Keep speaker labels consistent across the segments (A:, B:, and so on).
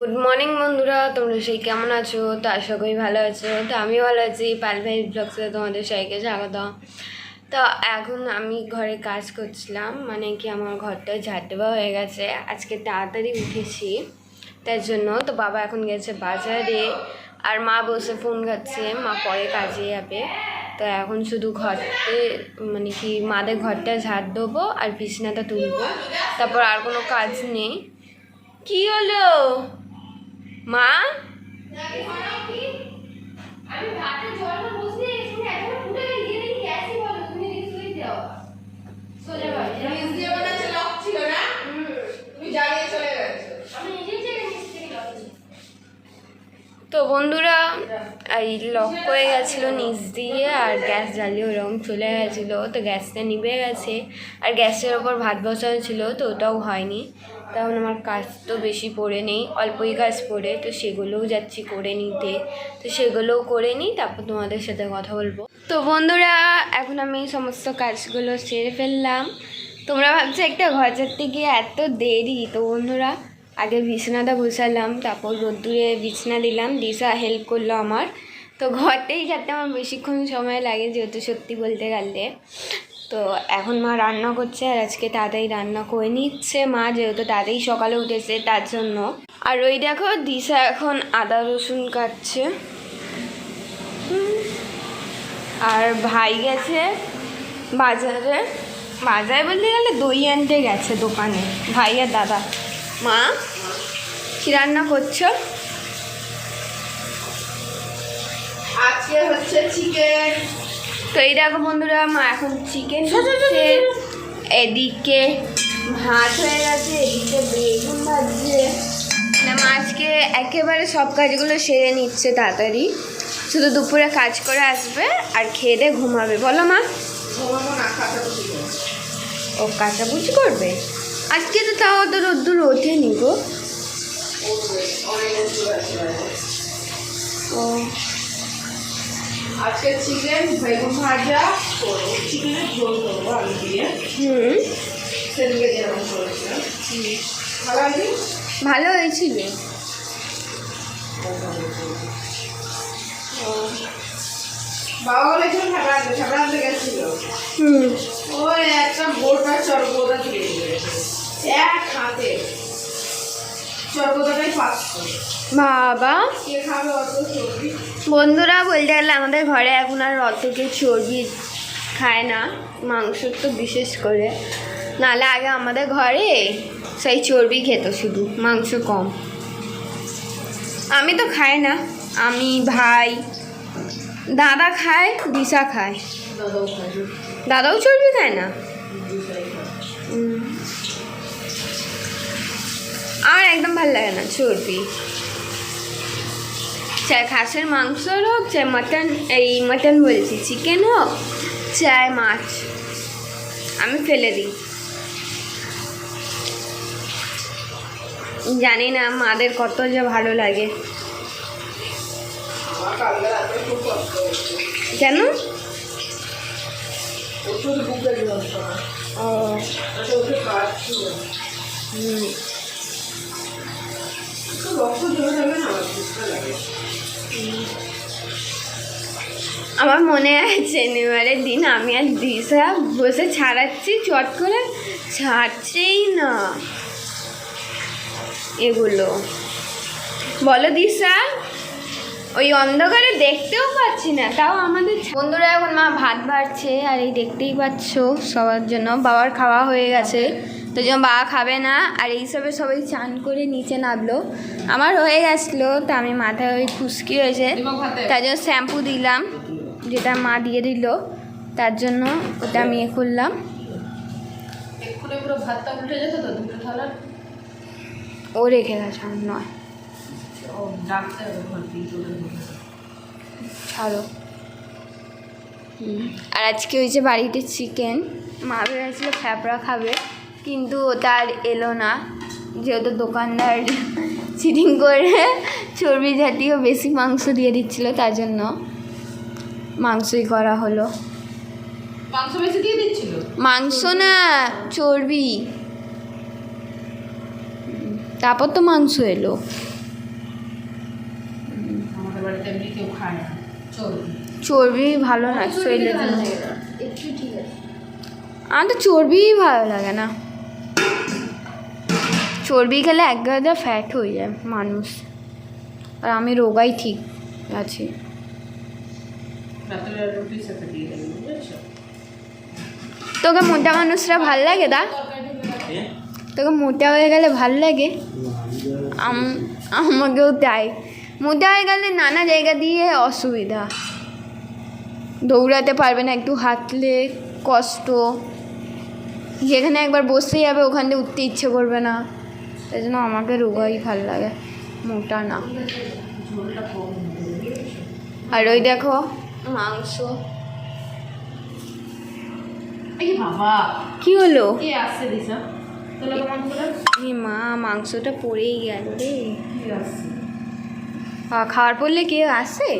A: Good morning বন্ধুরা। তোমরা সেই কেমন আছো? তো আশা করি ভালো আছো। তো আমি ভালো আছি। পাল ভাই ব্লগসে তোমাদের সবাইকে স্বাগত। তো এখন আমি ঘরে কাজ করছিলাম। মানে কি আমার ঘরটা ঝাড় দেওয়া হয়ে গেছে। আজকে তাড়াতাড়ি উঠেছি। তার জন্য তো বাবা এখন গেছে বাজারে। আর মা বসে ফোন খাচ্ছে মা পরে কাজে যাবে। তো এখন শুধু ঘরতে মানে কি মাদের ঘরটা ঝাড় দেবো আর বিছনাটা তুলবো। তারপর আর কোনো কাজ নেই। কি হলো? মা। তো বন্ধুরা, এই লক হয়ে গেছিল নিচ দিয়ে আর গ্যাস জ্বালিয়ে ওরকম চলে গেছিল। তো গ্যাসটা নিভে গেছে। আর গ্যাসের ওপর ভাত বসানো ছিল, তো ওটাও হয়নি। তখন আমার কাজ তো বেশি পড়ে নেই, অল্পই কাজ পড়ে, তো সেগুলোও যাচ্ছি করে নিতে। তো সেগুলোও করে নিই, তারপর তোমাদের সাথে কথা বলব। তো বন্ধুরা, এখন আমি সমস্ত কাজগুলো সেরে ফেললাম। তোমরা ভাবছ একটা ঘর ছাড়তে গিয়ে এত দেরি? তো বন্ধুরা, আগে বিছানাটা বসালাম তারপর রোদ্দুরে বিছানা দিলাম দিশা হেল্প করল আমার। তো ঘরটাই যাতে আমার বেশিক্ষণ সময় লাগে, যেহেতু সত্যি বলতে গেলে। তো এখন মা রান্না করছে আর আজকে তাড়াতাড়ি রান্না করে নিচ্ছে মা, যেহেতু তাড়াতাড়ি সকালে উঠেছে তার জন্য। আর ওই দেখো, দিশা এখন আদা রসুন কাটছে। আর ভাই গেছে বাজারে। বাজারে বলতে গেলে দই আনতে গেছে দোকানে, ভাই আর দাদা। মা, কি রান্না করছ?
B: আজকে হচ্ছে চিকেন
A: তো এই দেখো বন্ধুরা মা এখন চিকেন হচ্ছে এদিকে ভাত হয়ে গেছে এদিকে বেগুন ভাজছে। মা আজকে একেবারে সব কাজগুলো সেরে নিচ্ছে তাড়াতাড়ি। শুধু দুপুরে কাজ করে আসবে আর খেয়ে দিয়ে ঘুমাবে। বলো মা।
B: না
A: ও কাচাকুচি করবে? আজকে তো তাও তো রোদ্দুর গো।
B: বস্তু আছে বাইরে।
A: ও।
B: আজকে চিকেন বেগুন ভাজা করব চিকেনের ঝোল করব আলু দিয়ে।
A: হুম।
B: সেদিকে যেরকম করেছিলাম। ভালো
A: হয়েছিল
B: বাবা বলেছিল ঠাকুর ঠাকুর গেছিল। একটা দিয়ে এক হাতে।
A: বাবা। বন্ধুরা বলতে গেলে আমাদের ঘরে এখন আর অত কেউ চর্বি খায় না। মাংস তো বিশেষ করে। নাহলে আগে আমাদের ঘরে সেই চর্বি খেত শুধু মাংস কম। আমি তো খাই না। আমি ভাই দাদা খায় দিশা খায়।
B: দাদাও
A: চর্বি খায় না? আমার একদম ভালো লাগে না চর্বি। চাই খাসের মাংস হোক চাই মাটন এই মাটন বলছি চিকেন হোক চাই মাছ। আমি ফেলে দিই। জানি না মাদের কত যে ভালো লাগে। কেন? ও।
B: আচ্ছা
A: হুম।
B: আমার
A: মনে আছে নেওয়ারের দিন আমি আর দিশা বসে ছাড়াচ্ছি, চট করে ছাড়ছেই না। এগুলো। বলো দিশা, ওই অন্ধকারে দেখতেও পাচ্ছি না, তাও আমাদের বন্ধুরা, এখন মা ভাত বাড়ছে, আর এই দেখতেই পাচ্ছ, সবার জন্য বাবার খাওয়া হয়ে গেছে। তো জন্য বাবা খাবে না আর এইসবে সবাই চান করে নিচে নামলো আমার হয়ে গেছিল তো আমি মাথায় ওই খুশকি হয়েছে তার জন্য শ্যাম্পু দিলাম যেটা মা দিয়ে দিল তার জন্য ওটা আমি এ করলাম। ও রেখে গেছে নয়। ছাড়ো। আর আজকে ওই যে বাড়িতে চিকেন মা ভেবেছিল ফ্যাপড়া খাবে। কিন্তু ওটা আর এলো না। যেহেতু দোকানদার চিটিং করে চর্বি জাতীয় বেশি মাংস দিয়ে দিচ্ছিল তার জন্য মাংসই করা হলো।
B: মাংস বেশি দিয়ে দিচ্ছিল?
A: মাংস না চর্বি। তারপর তো মাংস এলো। চর্বি। ভালো না শরীরের জন্য। আমার তো চর্বিই ভালো লাগে না। চর্বি খেলে এক গাদা ফ্যাট হয়ে যায় মানুষ। আর আমি রোগাই ঠিক আছি।
B: দিয়ে
A: তোকে মোটা মানুষরা ভালো লাগে দা? তোকে মোটা হয়ে গেলে ভালো লাগে? আমাকেও তাই। মোটা হয়ে গেলে নানা জায়গা দিয়ে অসুবিধা। দৌড়াতে পারবে না একটু হাঁটলে কষ্ট। যেখানে একবার বসতে যাবে ওখান থেকে উঠতে ইচ্ছে করবে না। তাই জন্য আমাকে রোগাই ভালো লাগে মোটা না? আর ওই দেখো মাংস। কি হলো? মা মাংসটা পড়েই গেল রে। খাওয়ার পড়লে কেউ আসে?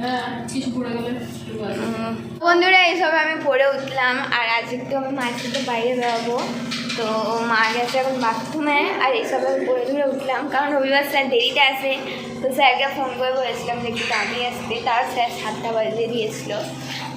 B: হ্যাঁ
A: বন্ধুরা এইসব আমি পড়ে উঠলাম আর আজকে তো আমি মার্কেটে বাইরে বেরোবো। তো মা গেছে এখন বাথরুমে। আর এইসব আমি পড়ে ধরে উঠলাম, কারণ রবিবার স্যার দেরিতে আসে। তো স্যারকে ফোন করে বলেছিলাম যে একটু তাড়াতাড়ি আসতে, তার স্যার সাতটা বাজে দিয়েছিল।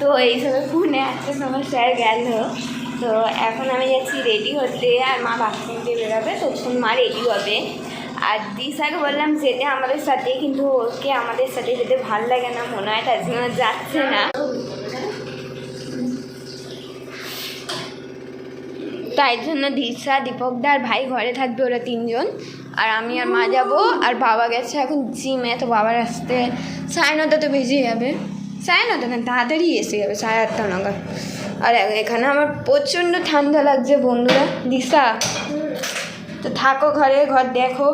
A: তো এইসবে ফোনে একটা সময় স্যার গেল। তো এখন আমি যাচ্ছি রেডি হতে, আর মা বাথরুম দিয়ে বেরোবে তখন মা রেডি হবে। আর দিশাকে বললাম, যেতে আমাদের সাথে, কিন্তু ওকে আমাদের সাথে যেতে ভালো লাগে না, মনে হয়, তার জন্য যাচ্ছে না। তাই জন্য দিশা দীপকদা আর ভাই ঘরে থাকবে ওরা তিনজন। আর আমি আর মা যাব আর বাবা গেছে এখন জিমে তো বাবার আসতে সাড়ে নটা তো বেজে যাবে। সাড়ে নটা না তাড়াতাড়ি এসে যাবে সাড়ে আটটা নাগাদ। আর এখানে আমার প্রচণ্ড ঠান্ডা লাগছে বন্ধুরা। দিশা তো থাকো ঘরে ঘর দেখো।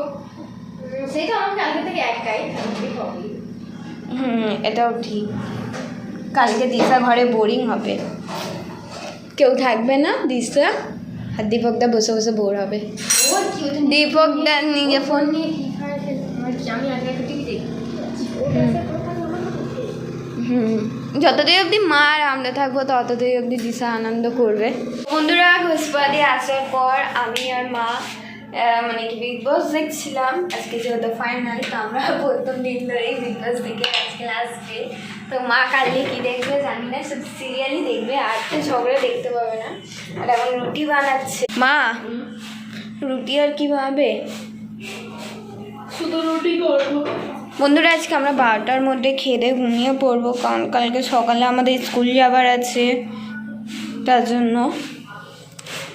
A: হুম এটাও ঠিক। কালকে দিশা ঘরে বোরিং হবে। কেউ থাকবে না দিশা? আর দীপকদা বসে বসে বোর হবে।
C: ও কি ওটা
A: নিজে ফোন
C: নিয়ে
A: যতদিন অবধি মা আর আমরা থাকব ততদিন অবধি দিশা আনন্দ করবে। বন্ধুরা ঘোষপাতি আসার পর আমি আর মা মানে কি বিগ বস দেখছিলাম। আজকে যেহেতু ফাইনাল তো আমরা প্রথম দিন ধরেই বিগ বস দেখে আজকে আসবে। তো মা কালকে কি দেখবে জানি না শুধু সিরিয়ালই দেখবে আর তো ঝগড়া দেখতে পাবে না। আর এখন রুটি বানাচ্ছে। মা রুটি আর কি ভাবে
B: শুধু রুটি করব।
A: বন্ধুরা আজকে আমরা বারোটার মধ্যে খেয়ে দিয়ে ঘুমিয়ে পড়ব। কারণ কালকে সকালে আমাদের স্কুল যাবার আছে তার জন্য।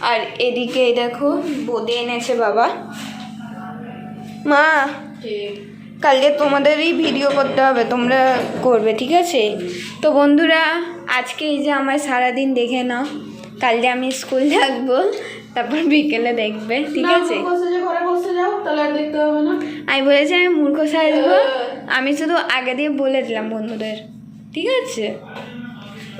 A: আর এদিকে এই দেখো বোঁদে এনেছে বাবা। মা কালকে তোমাদেরই ভিডিও করতে হবে তোমরা করবে ঠিক আছে? তো বন্ধুরা আজকে এই যে আমার সারাদিন দেখে নাও। কালকে আমি স্কুল থাকব তারপর বিকেলে দেখবে ঠিক আছে? আমি বলেছি আমি মূর্খ সাজবো আমি শুধু আগে দিয়ে বলে দিলাম বন্ধুদের ঠিক আছে?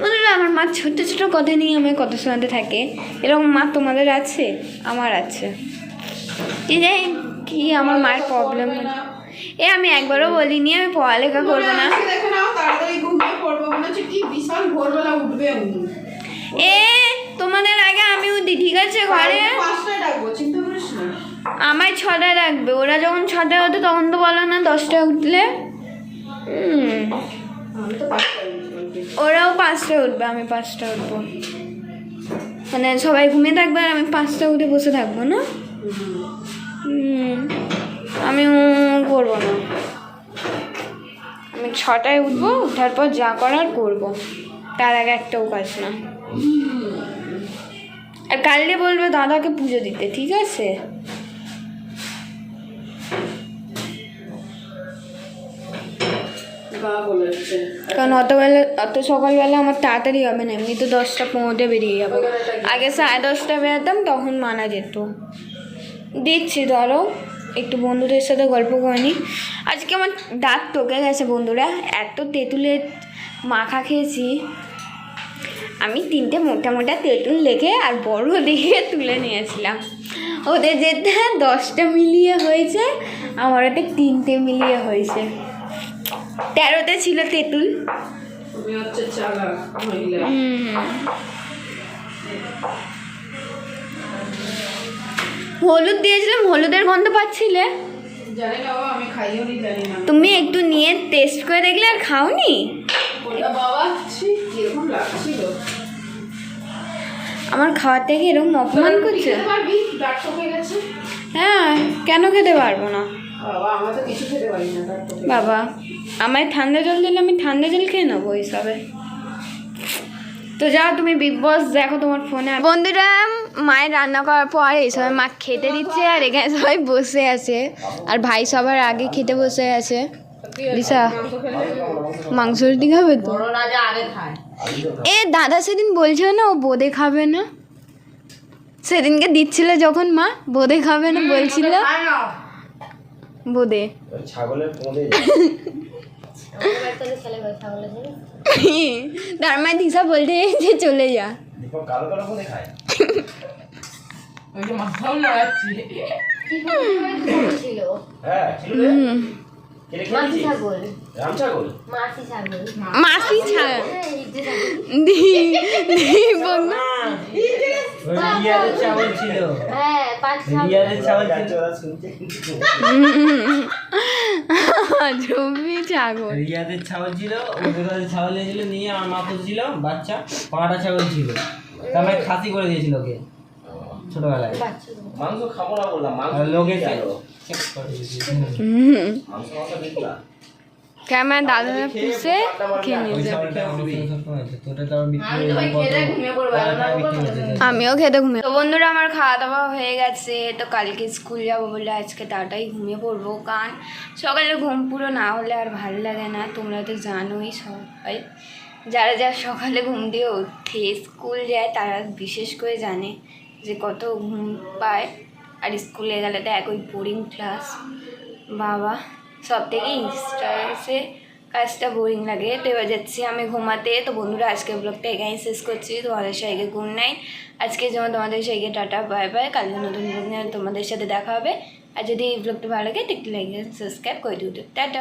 A: বন্ধুরা আমার মা ছোট ছোট কথা নিয়ে আমায় কথা শোনাতে থাকে। এরকম মা তোমাদের আছে? আমার আছে। কি জানি কি আমার মায়ের প্রবলেম এ আমি একবারও বলিনি আমি পড়ালেখা করব না। এ তোমাদের আগে আমি উঠি ঠিক আছে ঘরে? আমায় ছটায় রাখবে ওরা যখন ছটায় হতো তখন তো বলো না দশটায় উঠলে। ওরাও পাঁচটায় উঠবে আমি পাঁচটা উঠবো। মানে সবাই ঘুমিয়ে থাকবে আর আমি পাঁচটা উঠে বসে থাকব না? হুম, আমি করব না। আমি ছটায় উঠবো উঠার পর যা করার করব। তার আগে একটাও কাজ না। আর কালকে বলবে দাদাকে পুজো দিতে ঠিক আছে? কারণ অতবেলা অত সকালবেলা আমার তাড়াতাড়ি হবে না এমনি তো দশটা পনেরোতে বেরিয়ে যাব। আগে সাড়ে দশটা বেরোতাম তখন মানা যেত। দিচ্ছি ধরো। একটু বন্ধুদের সাথে গল্প করে নিই। আজকে আমার দাঁত টোকে গেছে বন্ধুরা এত তেঁতুলের মাখা খেয়েছি। আমি তিনটে মোটা মোটা তেঁতুল লেখে আর বড় দেখে তুলে নিয়েছিলাম। ওদের যেতে দশটা মিলিয়ে হয়েছে আমার ওতে তিনটে মিলিয়ে হয়েছে। তেরোতে ছিল তেঁতুল। হুম। হলুদ দিয়েছিলাম হলুদের গন্ধ পাচ্ছিলে? তুমি একটু নিয়ে টেস্ট করে দেখলে আর খাওনি? আমার খাওয়ার থেকে এরকম অপমান করছে?
B: হয়ে
A: কেন খেতে পারব না?
B: বাবা
A: আমায় ঠান্ডা জল দিলে আমি ঠান্ডা জল খেয়ে নেব হিসাবে তো যাও তুমি বিগ বস দেখো তোমার ফোনে বন্ধুরা মায়ের রান্না করার পর এইসব মা খেতে দিচ্ছে আর এখানে সবাই বসে আছে। আর ভাই সবার আগে খেতে বসে আছে। লিসা, মাংস রুটি খাবে তো? এ, দাদা সেদিন বলছিল না ও বোদে খাবে না? সেদিনকে দিচ্ছিল যখন মা, বোদে খাবে না বলছিল? বোদে। তার মানে দিশা বলতে যে চলে যা।
D: কালো কালো খায়
A: মাসি
C: হ্যাঁ, ছাগল। ছাগল?
E: ছিল।
A: জমি ছাগল।
E: রিয়াদের ছাগল ছিল ওদের ছাগল নিয়েছিল নিয়ে আমার মা ছিল বাচ্চা পাটা ছাগল ছিল। তারপরে খাসি করে দিয়েছিল ওকে। ছোটবেলায়।
D: মাংস খাব না বললাম মাংস
E: লোকে
A: ক্যামেরা দাদা পুষে খেয়ে আমিও খেতে ঘুমিয়ে তো বন্ধুরা আমার খাওয়া দাওয়া হয়ে গেছে। তো কালকে স্কুল যাব বলে আজকে তাড়াতাড়ি ঘুমিয়ে পড়ব। কারণ সকালে ঘুম পুরো না হলে আর ভালো লাগে না। তোমরা তো জানোই সবাই। যারা যারা সকালে ঘুম দিয়ে ওঠে স্কুল যায় তারা বিশেষ করে জানে যে কত ঘুম পায়। আর স্কুলে গেলে তো একই বোরিং ক্লাস বাবা, সব থেকে ইনস্টাসে কাজটা বোরিং লাগে। তো এবার যাচ্ছি আমি ঘুমাতে। তো বন্ধুরা আজকে ব্লগটা এখানেই শেষ করছি। তোমাদের সঙ্গে গুড নাইট আজকে যেমন তোমাদের সঙ্গে টাটা বাই বাই কালকে নতুন তোমাদের সাথে দেখা হবে। আর যদি এই ব্লগটা ভালো লাগে একটু লাইক সাবস্ক্রাইব করে দিও। টাটা।